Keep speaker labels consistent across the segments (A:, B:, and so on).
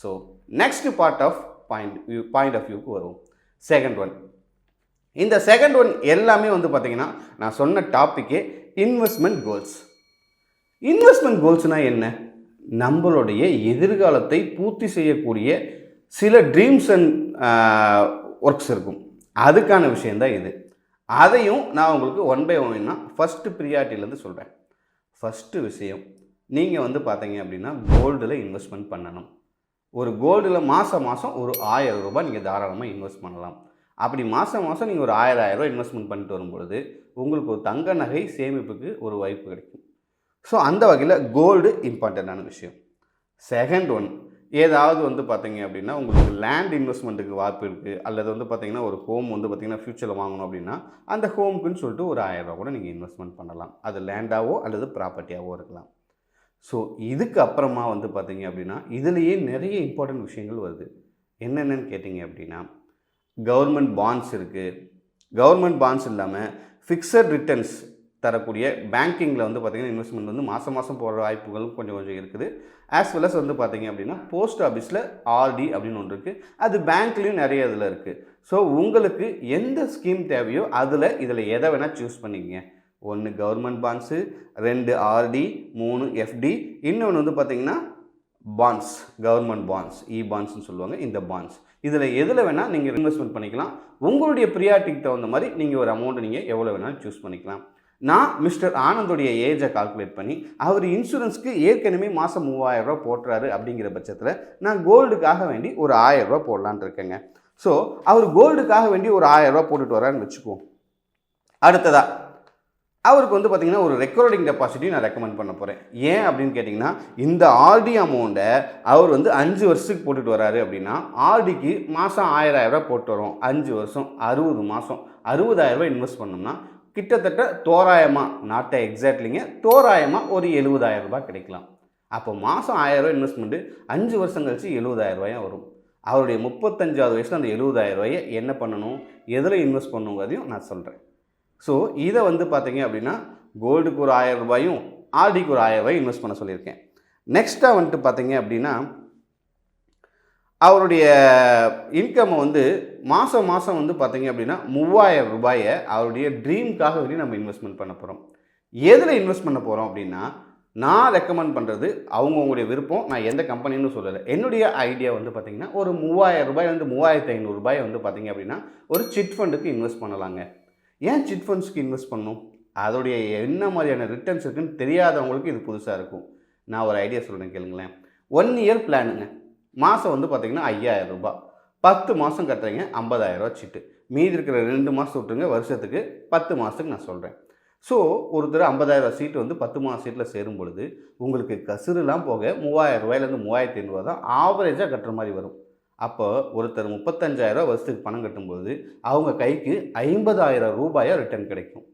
A: So next part of point view point of வியூக்கு வருவோம். Second one இந்த second one எல்லாமே வந்து பார்த்திங்கன்னா நான் சொன்ன டாப்பிக்கே இன்வெஸ்ட்மெண்ட் கோல்ஸ் இன்வெஸ்ட்மெண்ட் கோல்ஸ்னால் என்ன? நம்மளுடைய எதிர்காலத்தை பூர்த்தி செய்யக்கூடிய சில ட்ரீம்ஸ் அண்ட் ஒர்க்ஸ் இருக்கும். அதுக்கான விஷயந்தான் இது. அதையும் நான் உங்களுக்கு ஒன் பை ஒன்னா ஃபஸ்ட்டு ப்ரியாரிட்டிலேருந்து சொல்கிறேன் ஃபஸ்ட்டு விஷயம் நீங்கள் வந்து பார்த்தீங்க அப்படின்னா கோல்டில் இன்வெஸ்ட்மெண்ட் பண்ணணும். ஒரு கோல்டில் மாதம் மாதம் ஒரு ஆயிரம் ரூபாய் நீங்கள் தாராளமாக இன்வெஸ்ட் பண்ணலாம். அப்படி மாதம் மாதம் நீங்கள் ஒரு ஆயிரம் ஆயிரம் ரூபாய் இன்வெஸ்ட்மெண்ட் பண்ணிட்டு வரும்பொழுது உங்களுக்கு ஒரு தங்க நகை சேமிப்புக்கு ஒரு வாய்ப்பு கிடைக்கும். ஸோ அந்த வகையில் கோல்டு இம்பார்ட்டண்ட்டான விஷயம். செகண்ட் ஒன் ஏதாவது வந்து பார்த்தீங்க அப்படின்னா உங்களுக்கு லேண்ட் இன்வெஸ்ட்மெண்ட்டுக்கு வாய்ப்பு இருக்குது அல்லது வந்து பார்த்தீங்கன்னா ஒரு ஹோம் வந்து பார்த்தீங்கன்னா ஃப்யூச்சரில் வாங்கணும் அப்படின்னா அந்த ஹோமுக்குன்னு சொல்லிட்டு ஒரு ஆயிரரூபா கூட நீங்கள் இன்வெஸ்ட்மெண்ட் பண்ணலாம். அது லேண்டாவோ அல்லது ப்ராப்பர்ட்டியாவோ இருக்கலாம். ஸோ இதுக்கு அப்புறமா வந்து பார்த்தீங்க அப்படின்னா இதுலேயே நிறைய இம்பார்ட்டன்ட் விஷயங்கள் வருது. என்னென்னு கேட்டிங்க அப்படின்னா கவர்மெண்ட் பாண்ட்ஸ் இருக்குது கவர்மெண்ட் பாண்ட்ஸ் இல்லாமல் ஃபிக்ஸட் ரிட்டர்ன்ஸ் தரக்கூடிய பேங்கிங்கில் வந்து பார்த்திங்கன்னா இன்வெஸ்ட்மெண்ட் வந்து மாதம் மாதம் போடுற வாய்ப்புகள் கொஞ்சம் கொஞ்சம் இருக்குது. ஆஸ் வெல் அஸ் வந்து பார்த்திங்க அப்படின்னா போஸ்ட் ஆஃபீஸில் ஆர்டி அப்படின்னு ஒன்று இருக்குது அது பேங்க்லேயும் நிறைய இதில் இருக்குது ஸோ உங்களுக்கு எந்த ஸ்கீம் தேவையோ அதில் இதில் எதை வேணால் சூஸ் பண்ணிக்கங்க. ஒன்று கவர்மெண்ட் பாண்ட்ஸு ரெண்டு ஆர்டி மூணு எஃப்டி இன்னொன்று வந்து பார்த்தீங்கன்னா பாண்ட்ஸ் கவர்மெண்ட் பாண்ட்ஸ் இ பாண்ட்ஸ்னு சொல்லுவாங்க இந்த பாண்ட்ஸ் இதில் எதில் வேணால் நீங்கள் இன்வெஸ்ட்மெண்ட் பண்ணிக்கலாம். உங்களுடைய ப்ரியாரிட்டிக்கு தகுந்த மாதிரி நீங்கள் ஒரு அமௌண்ட்டை நீங்கள் எவ்வளோ வேணாலும் சூஸ் பண்ணிக்கலாம். நான் மிஸ்டர் ஆனந்தோடைய ஏஜை கால்குலேட் பண்ணி அவர் இன்சூரன்ஸ்க்கு ஏற்கனவே மாதம் மூவாயிரம் போட்டுறாரு அப்படிங்கிற பட்சத்தில் நான் கோல்டுக்காக வேண்டி ஒரு ஆயிரம் போடலான் போடலான்னு இருக்கேங்க. ஸோ அவர் கோல்டுக்காக வேண்டி ஒரு ஆயிரம் போட்டுட்டு வரான்னு வச்சுக்குவோம். அடுத்ததாக அவருக்கு வந்து பார்த்திங்கன்னா ஒரு ரெக்கார்டிங் டெபாசிட்டையும் நான் ரெக்கமெண்ட் பண்ண போகிறேன் ஏன் அப்படின்னு கேட்டிங்கன்னா இந்த ஆர்டி அமௌண்ட்டை அவர் வந்து அஞ்சு வருஷத்துக்கு போட்டுட்டு வராரு அப்படின்னா ஆர்டிக்கு மாதம் ஆயிரம் போட்டு வரோம். அஞ்சு வருஷம் அறுபது மாதம் அறுபதாயிரரூபா இன்வெஸ்ட் பண்ணோம்னா கிட்டத்தட்ட தோராயமாக நாட்டை எக்ஸாக்ட்லிங்க தோராயமாக ஒரு எழுபதாயிரம் ரூபாய் கிடைக்கலாம். அப்போ மாதம் ஆயிரம் இன்வெஸ்ட்மெண்ட்டு அஞ்சு வருஷம் கழிச்சு எழுபதாயிரம் வரும். அவருடைய முப்பத்தஞ்சாவது வயசில் அந்த எழுபதாயிரரூபாயை என்ன பண்ணணும் எதில் இன்வெஸ்ட் பண்ணுங்கிறதையும் நான் சொல்கிறேன் ஸோ இதை வந்து பார்த்தீங்க அப்படின்னா கோல்டுக்கு ஒரு ஆயிரம் ரூபாயும் ஆர்டிக்கு ஒரு ஆயிரம் ரூபாயும் இன்வெஸ்ட் பண்ண சொல்லியிருக்கேன். நெக்ஸ்ட்டாக வந்துட்டு பார்த்தீங்க அப்படின்னா அவருடைய இன்கம்மை வந்து மாதம் மாதம் வந்து பார்த்தீங்க அப்படின்னா மூவாயிரம் ரூபாயை அவருடைய ட்ரீம்க்காக வேண்டி நம்ம இன்வெஸ்ட்மெண்ட் பண்ண போகிறோம் எதில் இன்வெஸ்ட் பண்ண போகிறோம் அப்படின்னா நான் ரெக்கமெண்ட் பண்ணுறது அவங்கவுங்களுடைய விருப்பம் நான் எந்த கம்பெனின்னு சொல்லலை. என்னுடைய ஐடியா வந்து பார்த்திங்கன்னா ஒரு மூவாயிரம் ரூபாய் வந்து மூவாயிரத்து ஐநூறுரூபாய் வந்து பார்த்திங்க அப்படின்னா ஒரு சிட் ஃபண்டுக்கு இன்வெஸ்ட் பண்ணலாங்க. ஏன் சிட் ஃபண்ட்ஸ்க்கு இன்வெஸ்ட் பண்ணணும் அதோடைய என்ன மாதிரியான ரிட்டர்ன்ஸ் இருக்குன்னு தெரியாதவங்களுக்கு இது புதுசாக இருக்கும். நான் ஒரு ஐடியா சொல்கிறேன் கேளுங்களேன். ஒன் இயர் பிளானுங்க மாதம் வந்து பார்த்திங்கன்னா ஐயாயிரம் ரூபாய். பத்து மாதம் கட்டுறீங்க ஐம்பதாயிரரூவா சிட்டு. மீதி இருக்கிற ரெண்டு மாதம் விட்டுருங்க வருஷத்துக்கு பத்து மாதத்துக்கு நான் சொல்கிறேன் ஸோ ஒருத்தர் ஐம்பதாயிரம் சீட்டு வந்து பத்து மாதம் சீட்டில் சேரும் பொழுது உங்களுக்கு கசுறுலாம் போக மூவாயிரம் ரூபாயிலேருந்து மூவாயிரத்தி ஐநூறுரூவா தான் ஆவரேஜாக கட்டுற மாதிரி வரும். அப்போ ஒருத்தர் முப்பத்தஞ்சாயிரம் வருஷத்துக்கு பணம் கட்டும்போது அவங்க கைக்கு ஐம்பதாயிரம் ரூபாயாக ரிட்டர்ன் கிடைக்கும்.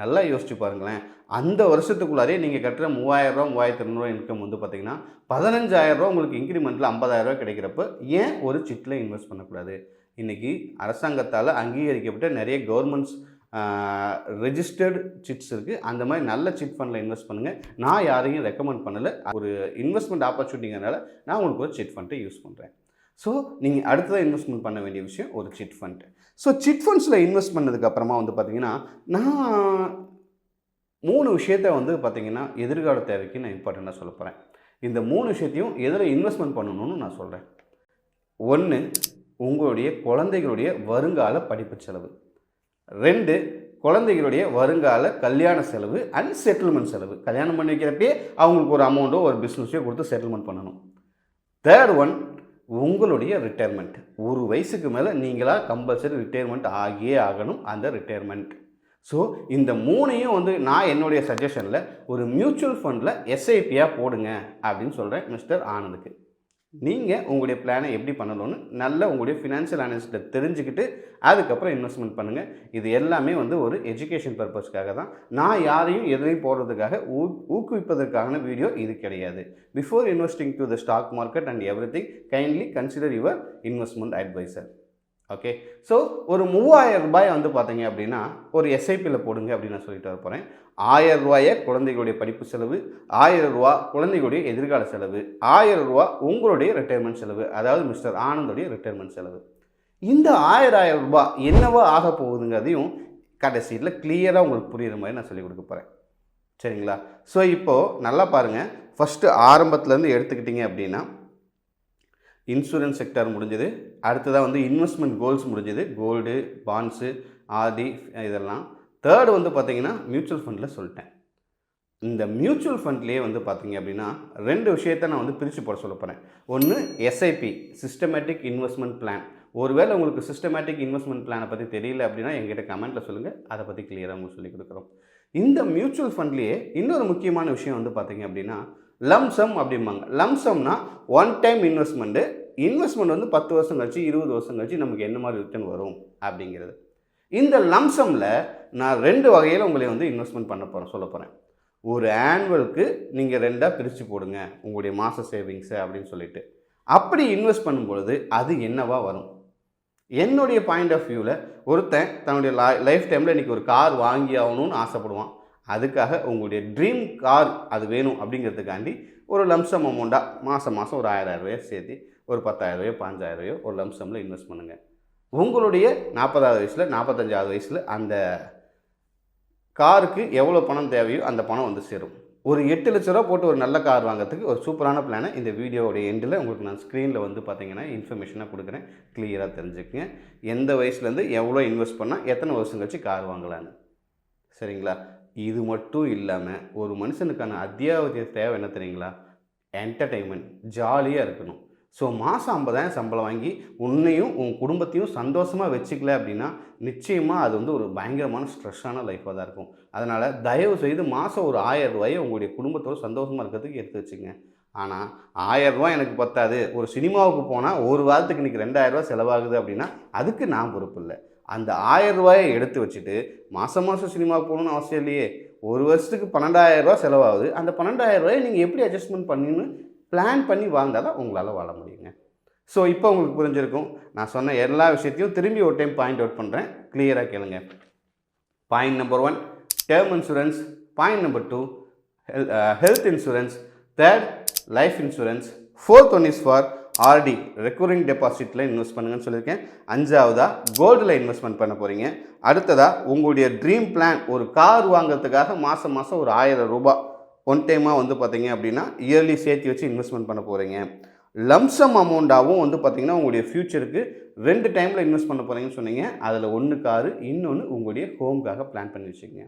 A: நல்லா யோசிச்சு பாருங்களேன். அந்த வருஷத்துக்குள்ளாரே நீங்கள் கட்டுற மூவாயிரரூவா மூவாயிரத்தி இரநூறுவா இன்கம் வந்து பார்த்தீங்கன்னா பதினஞ்சாயிரரூவா உங்களுக்கு இன்க்ரிமெண்ட்டில் ஐம்பதாயிரரூவா கிடைக்கிறப்ப ஏன் ஒரு சிட்டில் இன்வெஸ்ட் பண்ணக்கூடாது? இன்றைக்கி அரசாங்கத்தால் அங்கீகரிக்கப்பட்ட நிறைய கவர்மெண்ட்ஸ் ரெஜிஸ்டர்டு சிட்ஸ் இருக்குது அந்த மாதிரி நல்ல சிட் ஃபண்டில் இன்வெஸ்ட் பண்ணுங்கள் நான் யாரையும் ரெக்கமெண்ட் பண்ணலை. ஒரு இன்வெஸ்ட்மெண்ட் ஆப்பர்ச்சுனிட்டிங்கிறனால நான் உங்களுக்கு ஒரு சிட் ஃபண்ட்டை யூஸ் பண்ணுறேன் ஸோ நீங்கள் அடுத்ததாக இன்வெஸ்ட்மெண்ட் பண்ண வேண்டிய விஷயம் ஒரு சிட் ஃபண்ட் ஸோ சிட் ஃபண்ட்ஸில் இன்வெஸ்ட் பண்ணதுக்கு அப்புறமா வந்து பார்த்தீங்கன்னா நான் மூணு விஷயத்த வந்து பார்த்தீங்கன்னா எதிர்கால தேவைக்கு நான் இம்பார்ட்டண்ட்டாக சொல்ல போகிறேன் இந்த மூணு விஷயத்தையும் எதில் இன்வெஸ்ட்மெண்ட் பண்ணணும்னு நான் சொல்கிறேன் ஒன்று உங்களுடைய குழந்தைகளுடைய வருங்கால படிப்பு செலவு. ரெண்டு குழந்தைகளுடைய வருங்கால கல்யாண செலவு அண்ட் செட்டில்மெண்ட் செலவு. கல்யாணம் பண்ணி வைக்கிறப்பே அவங்களுக்கு ஒரு அமௌண்ட்டோ ஒரு பிஸ்னஸோ கொடுத்து செட்டில்மெண்ட் பண்ணணும். தேர்ட் ஒன் உங்களுடைய ரிட்டையர்மெண்ட் ஒரு வயசுக்கு மேலே நீங்களாக கம்பல்சரி ரிட்டையர்மெண்ட் ஆகியே ஆகணும் அந்த ரிட்டையர்மெண்ட் ஸோ இந்த மூணையும் வந்து நான் என்னுடைய சஜஷனில் ஒரு மியூச்சுவல் ஃபண்டில் எஸ்ஐபியாக போடுங்க அப்படின்னு சொல்கிறேன் மிஸ்டர் ஆனந்துக்கு. நீங்கள் உங்களுடைய பிளானை எப்படி பண்ணணும்னு நல்ல உங்களுடைய ஃபினான்ஷியல் அனலிஸ்ட்டை தெரிஞ்சுக்கிட்டு அதுக்கப்புறம் இன்வெஸ்ட்மெண்ட் பண்ணுங்கள் இது எல்லாமே வந்து ஒரு எஜுகேஷன் பர்பஸ்க்காக தான். நான் யாரையும் எதையும் போடுறதுக்காக ஊ ஊக்குவிப்பதற்கான வீடியோ இது கிடையாது. Before investing to the stock market and everything kindly consider your investment advisor okay so ஒரு மூவாயிரம் ரூபாய் வந்து பார்த்தீங்க அப்படின்னா ஒரு எஸ்ஐபியில் போடுங்க அப்படின்னு நான் சொல்லிட்டு வர போகிறேன் ஆயிரம் ரூபாயை குழந்தைகளுடைய படிப்பு செலவு ஆயிரம் ரூபா குழந்தைகளுடைய எதிர்கால செலவு ஆயிரம் ரூபா உங்களுடைய ரிட்டையர்மெண்ட் செலவு அதாவது மிஸ்டர் ஆனந்தோடைய ரிட்டையர்மெண்ட் செலவு. இந்த ஆயிரம் ஆயிரம் ரூபாய் என்னவோ ஆக போகுதுங்கிறதையும் கடைசியில் கிளியராக உங்களுக்கு புரியுற மாதிரி நான் சொல்லிக் கொடுக்க போகிறேன் சரிங்களா? ஸோ இப்போது நல்லா பாருங்கள் ஃபஸ்ட்டு ஆரம்பத்துலேருந்து எடுத்துக்கிட்டிங்க அப்படின்னா இன்சூரன்ஸ் செக்டர் முடிஞ்சது. அடுத்ததாக வந்து இன்வெஸ்ட்மெண்ட் கோல்ஸ் முடிஞ்சது. கோல்டு பாண்ட்ஸு ஆதி இதெல்லாம். தேர்டு வந்து பார்த்திங்கன்னா மியூச்சுவல் ஃபண்டில் சொல்லிட்டேன். இந்த மியூச்சுவல் ஃபண்ட்லேயே வந்து பார்த்தீங்க அப்படின்னா ரெண்டு விஷயத்தை நான் வந்து பிரித்து போட சொல்ல போகிறேன் ஒன்று எஸ்ஐபி சிஸ்டமேட்டிக் இன்வெஸ்ட்மெண்ட் பிளான் ஒருவேளை உங்களுக்கு சிஸ்டமேட்டிக் இன்வெஸ்ட்மெண்ட் பிளானை பற்றி தெரியல அப்படின்னா எங்கிட்ட கமெண்ட்டில் சொல்லுங்கள் அதை பற்றி கிளியராக உங்களுக்கு சொல்லிக் கொடுக்குறோம். இந்த மியூச்சுவல் ஃபண்ட்லேயே இன்னொரு முக்கியமான விஷயம் வந்து பார்த்தீங்க அப்படின்னா லம்சம் அப்படிம்பாங்க. லம்சம்னா ஒன் டைம் இன்வெஸ்ட்மெண்ட்டு இன்வெஸ்ட்மெண்ட் வந்து பத்து வருஷம் கழிச்சு இருபது வருஷம் கழிச்சு நமக்கு என்ன மாதிரி ரிட்டர்ன் வரும் அப்படிங்கிறது. இந்த லம்சமில் நான் ரெண்டு வகையில் உங்களை வந்து இன்வெஸ்ட்மெண்ட் பண்ண போகிறேன் சொல்ல போகிறேன் ஒரு ஆனுவலுக்கு நீங்கள் ரெண்டாக பிரித்து போடுங்க உங்களுடைய மாத சேவிங்ஸை அப்படின்னு சொல்லிட்டு. அப்படி இன்வெஸ்ட் பண்ணும்பொழுது அது என்னவா வரும்? என்னுடைய பாயிண்ட் ஆஃப் வியூவில் ஒருத்தன் தன்னுடைய லைஃப் டைமில் இன்றைக்கி ஒரு கார் வாங்கி ஆகணும்னு ஆசைப்படுவான். அதுக்காக உங்களுடைய ட்ரீம் கார் அது வேணும் அப்படிங்கிறதுக்காண்டி ஒரு லம்சம் அமௌண்ட்டாக மாதம் மாதம் ஒரு ஆயிரம் சேர்த்து ஒரு பத்தாயிரம் ரூபாயோ பாஞ்சாயிரம் ரூபாயோ ஒரு லம்சமில் இன்வெஸ்ட் பண்ணுங்கள் உங்களுடைய நாற்பதாவது வயசில் நாற்பத்தஞ்சாவது வயசில் அந்த காருக்கு எவ்வளோ பணம் தேவையோ அந்த பணம் வந்து சேரும். ஒரு எட்டு லட்ச ரூபா போட்டு ஒரு நல்ல கார் வாங்குறதுக்கு ஒரு சூப்பரான பிளானை இந்த வீடியோவுடைய எண்டில் உங்களுக்கு நான் ஸ்க்ரீனில் வந்து பார்த்தீங்கன்னா இன்ஃபர்மேஷனாக கொடுக்குறேன். கிளியராக தெரிஞ்சுக்கங்க. எந்த வயசுலேருந்து எவ்வளோ இன்வெஸ்ட் பண்ணால் எத்தனை வருஷம் கழிச்சு கார் வாங்கலான்னு சரிங்களா? இது மட்டும் இல்லாமல் ஒரு மனுஷனுக்கான அத்தியாவசிய தேவை என்ன தெரியுங்களா? என்டர்டெயின்மெண்ட் ஜாலியாக இருக்கணும். ஸோ மாதம் ஐம்பதாயிரம் சம்பளம் வாங்கி உன்னையும் உன் குடும்பத்தையும் சந்தோஷமாக வச்சுக்கல அப்படின்னா நிச்சயமாக அது வந்து ஒரு பயங்கரமான ஸ்ட்ரெஸ்ஸான லைஃபாக தான் இருக்கும். அதனால் தயவு செய்து மாதம் ஒரு ஆயிரம் ரூபாயை உங்களுடைய குடும்பத்தோடு சந்தோஷமாக இருக்கிறதுக்கு எடுத்து வச்சுங்க ஆனால் ஆயிரம் எனக்கு பத்தாது. ஒரு சினிமாவுக்கு போனால் ஒரு வாரத்துக்கு இன்றைக்கி ரெண்டாயிரம் செலவாகுது அப்படின்னா அதுக்கு நான் பொறுப்பு இல்லை. அந்த ஆயிரம் ரூபாயை எடுத்து வச்சுட்டு மாதம் மாதம் சினிமா போகணும்னு அவசியம் இல்லையே. ஒரு வருஷத்துக்கு பன்னெண்டாயிரம் ரூபா செலவாகுது. அந்த பன்னெண்டாயிரம் ரூபாயை நீங்கள் எப்படி அட்ஜஸ்ட்மெண்ட் பண்ணின்னு பிளான் பண்ணி வாழ்ந்தால் தான் உங்களால் வாழ முடியுங்க. ஸோ இப்போ உங்களுக்கு புரிஞ்சிருக்கும். நான் சொன்ன எல்லா விஷயத்தையும் திரும்பி ஒரு டைம் பாயிண்ட் அவுட் பண்ணுறேன் கிளியராக கேளுங்க. Point number one term insurance point number two health insurance third life insurance fourth one is for RD recurring டெபாசிட்டில் invest பண்ணுங்கன்னு சொல்லியிருக்கேன். அஞ்சாவதா கோல்டில் இன்வெஸ்ட்மெண்ட் பண்ண போகிறீங்க அடுத்ததாக உங்களுடைய ட்ரீம் பிளான் ஒரு கார் வாங்குறதுக்காக மாதம் மாதம் ஒரு ஆயிரம் ரூபாய் ஒன் டைமாக வந்து பார்த்தீங்க அப்படின்னா இயர்லி சேர்த்து வச்சு இன்வெஸ்ட்மெண்ட் பண்ண போகிறீங்க லம்சம் அமௌண்ட்டாகவும் வந்து பார்த்தீங்கன்னா உங்களுடைய ஃப்யூச்சருக்கு ரெண்டு டைமில் இன்வெஸ்ட் பண்ண போகிறீங்கன்னு சொன்னீங்க. அதில் ஒன்று காரு இன்னொன்று உங்களுடைய ஹோம்க்காக பிளான் பண்ணி வச்சுக்கோங்க.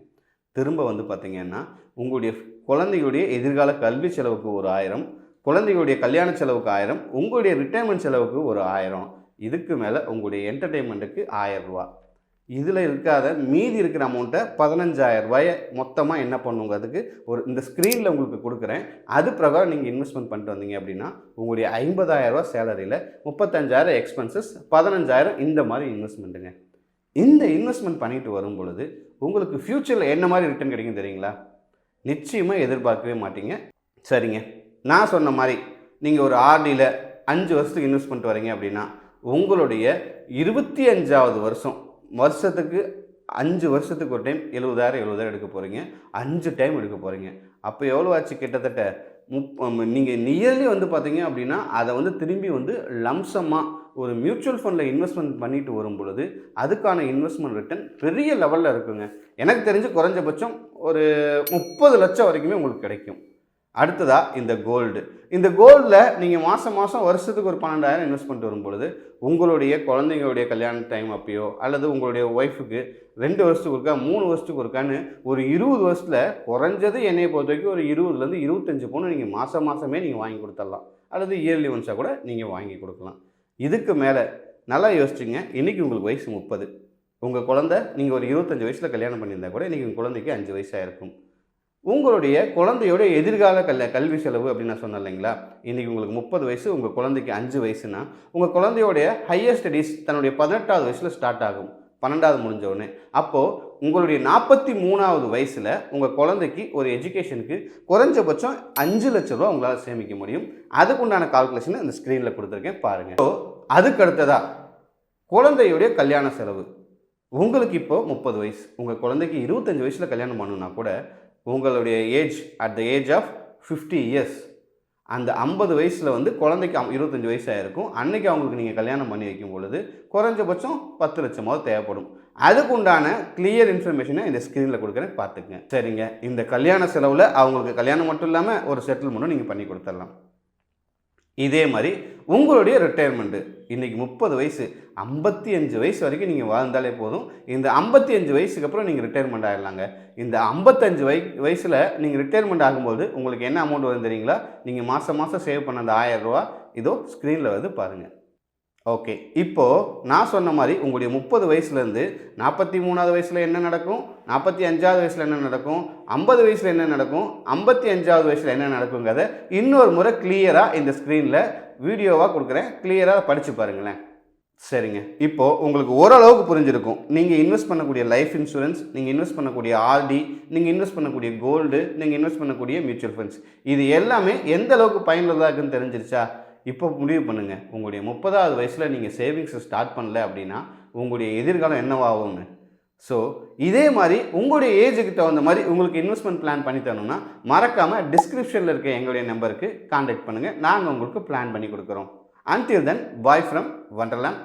A: திரும்ப வந்து பார்த்தீங்கன்னா உங்களுடைய குழந்தையுடைய எதிர்கால கல்வி செலவுக்கு ஒரு ஆயிரம் குழந்தைகளுடைய கல்யாண செலவுக்கு ஆயிரம் உங்களுடைய ரிட்டையர்மெண்ட் செலவுக்கு ஒரு ஆயிரம். இதுக்கு மேலே உங்களுடைய என்டர்டெயின்மெண்ட்டுக்கு ஆயிரம் ரூபா. இதில் இருக்காத மீதி இருக்கிற அமௌண்ட்டை பதினஞ்சாயிரம் ரூபாயை மொத்தமாக என்ன பண்ணுங்கிறதுக்கு ஒரு இந்த ஸ்க்ரீனில் உங்களுக்கு கொடுக்குறேன். அது பிரகாரம் நீங்கள் இன்வெஸ்ட்மெண்ட் பண்ணிட்டு வந்தீங்க அப்படின்னா உங்களுடைய ஐம்பதாயிரம் ரூபா சேலரியில் முப்பத்தஞ்சாயிரம் எக்ஸ்பென்சஸ் பதினஞ்சாயிரம் இந்த மாதிரி இன்வெஸ்ட்மெண்ட்டுங்க இந்த இன்வெஸ்ட்மெண்ட் பண்ணிட்டு வரும் பொழுது உங்களுக்கு ஃப்யூச்சரில் என்ன மாதிரி ரிட்டர்ன் கிடைக்கும் தெரியுங்களா? நிச்சயமாக எதிர்பார்க்கவே மாட்டீங்க. சரிங்க. நான் சொன்ன மாதிரி நீங்கள் ஒரு ஆர்டியில் அஞ்சு வருஷத்துக்கு இன்வெஸ்ட் பண்ணிட்டு வரீங்க அப்படின்னா உங்களுடைய இருபத்தி அஞ்சாவது வருஷம் வருஷத்துக்கு அஞ்சு வருஷத்துக்கு ஒரு டைம் எழுபதாயிரம் எழுபதாயிரம் எடுக்க போகிறீங்க அஞ்சு டைம் எடுக்க போகிறீங்க அப்போ எவ்வளோ ஆச்சு? கிட்டத்தட்ட முப் நீங்கள் நியர்லி வந்து பார்த்தீங்க அப்படின்னா அதை வந்து திரும்பி வந்து லம்சமாக ஒரு மியூச்சுவல் ஃபண்டில் இன்வெஸ்ட்மெண்ட் பண்ணிட்டு வரும் பொழுது அதுக்கான இன்வெஸ்ட்மெண்ட் ரிட்டர்ன் பெரிய லெவலில் இருக்குங்க. எனக்கு தெரிஞ்சு குறைஞ்சபட்சம் ஒரு முப்பது லட்சம் வரைக்குமே உங்களுக்கு கிடைக்கும். அடுத்ததாக இந்த கோல்டு இந்த கோல்டில் நீங்கள் மாதம் மாதம் வருஷத்துக்கு ஒரு பன்னெண்டாயிரம் இன்வெஸ்ட் பண்ணிட்டு வரும்பொழுது உங்களுடைய குழந்தைங்களுடைய கல்யாண டைம் அப்பயோ அல்லது உங்களுடைய ஒய்ஃபுக்கு ரெண்டு வருஷத்துக்கு ஒருக்கா மூணு வருஷத்துக்கு ஒருக்கான்னு ஒரு இருபது வருஷத்தில் குறைஞ்சது என்னையை பொறுத்த வரைக்கும் ஒரு இருபதுலேருந்து இருபத்தஞ்சு பவுன் நீங்கள் மாதம் மாதமே நீங்கள் வாங்கி கொடுத்துடலாம். அல்லது இயர்லி ஒன்ஸாக கூட நீங்கள் வாங்கி கொடுக்கலாம். இதுக்கு மேலே நல்லா யோசிச்சுங்க. இன்றைக்கி உங்களுக்கு வயசு முப்பது. உங்கள் குழந்தை நீங்கள் ஒரு இருபத்தஞ்சி வயசில் கல்யாணம் பண்ணியிருந்தா கூட இன்றைக்கி உங்கள் குழந்தைக்கு அஞ்சு வயசாக இருக்கும். உங்களுடைய குழந்தையோட எதிர்கால கல் கல்வி செலவு அப்படின்னு நான் சொன்னேன் இல்லைங்களா? இன்றைக்கி உங்களுக்கு முப்பது வயசு உங்கள் குழந்தைக்கு அஞ்சு வயசுனா உங்கள் குழந்தையோடைய ஹையர் ஸ்டடீஸ் தன்னுடைய பதினெட்டாவது வயசில் ஸ்டார்ட் ஆகும். பன்னெண்டாவது முடிஞ்சவுடனே. அப்போது உங்களுடைய நாற்பத்தி மூணாவது வயசில் உங்கள் குழந்தைக்கு ஒரு எஜுகேஷனுக்கு குறைஞ்சபட்சம் அஞ்சு லட்ச ரூபா உங்களால் சேமிக்க முடியும். அதுக்குண்டான கால்குலேஷனை இந்த ஸ்க்ரீனில் கொடுத்துருக்கேன் பாருங்கள் ஸோ அதுக்கு அடுத்ததாக குழந்தையுடைய கல்யாண செலவு. உங்களுக்கு இப்போ முப்பது வயசு. உங்கள் குழந்தைக்கு இருபத்தஞ்சி வயசில் கல்யாணம் பண்ணணுன்னா கூட உங்களுடைய age at the age of fifty years அந்த ஐம்பது வயசில் வந்து குழந்தைக்கு இருபத்தஞ்சி வயசாக இருக்கும் அன்னைக்கு அவங்களுக்கு நீங்கள் கல்யாணம் பண்ணி வைக்கும் பொழுது குறைஞ்சபட்சம் பத்து லட்சமாவது தேவைப்படும். அதுக்கு உண்டான கிளியர் இன்ஃபர்மேஷனை இந்த ஸ்க்ரீனில் கொடுக்குறேன். பார்த்துக்குங்க. சரிங்க. இந்த கல்யாண செலவில் அவங்களுக்கு கல்யாணம் மட்டும் இல்லாமல் ஒரு செட்டில்மெண்ட்டும் நீங்கள் பண்ணி கொடுத்துடலாம். இதே மாதிரி உங்களுடைய ரிட்டையர்மெண்ட்டு இன்றைக்கி முப்பது வயசு ஐம்பத்தி அஞ்சு வயசு வரைக்கும் நீங்கள் வாழ்ந்தாலே போதும். இந்த ஐம்பத்தி அஞ்சு வயசுக்கு அப்புறம் நீங்கள் ரிட்டையர்மெண்ட் ஆகிடலாங்க இந்த ஐம்பத்தஞ்சு வய வயசில் நீங்கள் ரிட்டையர்மெண்ட் ஆகும்போது உங்களுக்கு என்ன அமௌண்ட் வரும் தெரியுங்களா? நீங்கள் மாதம் மாதம் சேவ் பண்ண அந்த ஆயிரம் ரூபா இதோ ஸ்க்ரீனில் வந்து பாருங்கள் ஓகே. இப்போது நான் சொன்ன மாதிரி உங்களுடைய முப்பது வயசுலேருந்து நாற்பத்தி மூணாவது வயசில் என்ன நடக்கும்? நாற்பத்தி அஞ்சாவது வயசில் என்ன நடக்கும்? ஐம்பது வயசில் என்ன நடக்கும்? ஐம்பத்தி அஞ்சாவது வயசில் என்ன நடக்குங்கிறத இன்னொரு முறை கிளியராக இந்த ஸ்க்ரீனில் வீடியோவாக கொடுக்குறேன். கிளியராக படித்து பாருங்களேன். சரிங்க. இப்போது உங்களுக்கு ஓரளவுக்கு புரிஞ்சிருக்கும். நீங்கள் இன்வெஸ்ட் பண்ணக்கூடிய லைஃப் இன்சூரன்ஸ் நீங்கள் இன்வெஸ்ட் பண்ணக்கூடிய ஆர்டி நீங்கள் இன்வெஸ்ட் பண்ணக்கூடிய கோல்டு நீங்கள் இன்வெஸ்ட் பண்ணக்கூடிய மியூச்சுவல் ஃபண்ட்ஸ் இது எல்லாமே எந்த அளவுக்கு பயனுள்ளதாக இருக்குன்னு தெரிஞ்சிருச்சா? இப்போ முடிவு பண்ணுங்கள் உங்களுடைய முப்பதாவது வயசில் நீங்கள் சேவிங்ஸை ஸ்டார்ட் பண்ணல அப்படின்னா உங்களுடைய எதிர்காலம் என்னவாகும்னு. ஸோ இதே மாதிரி உங்களுடைய ஏஜுக்கு தகுந்த மாதிரி உங்களுக்கு இன்வெஸ்ட்மெண்ட் பிளான் பண்ணி தரணும்னா மறக்காமல் டிஸ்கிரிப்ஷனில் இருக்க எங்களுடைய நம்பருக்கு காண்டாக்ட் பண்ணுங்கள் நாங்கள் உங்களுக்கு பிளான் பண்ணி கொடுக்குறோம். Until then bye from wonderland.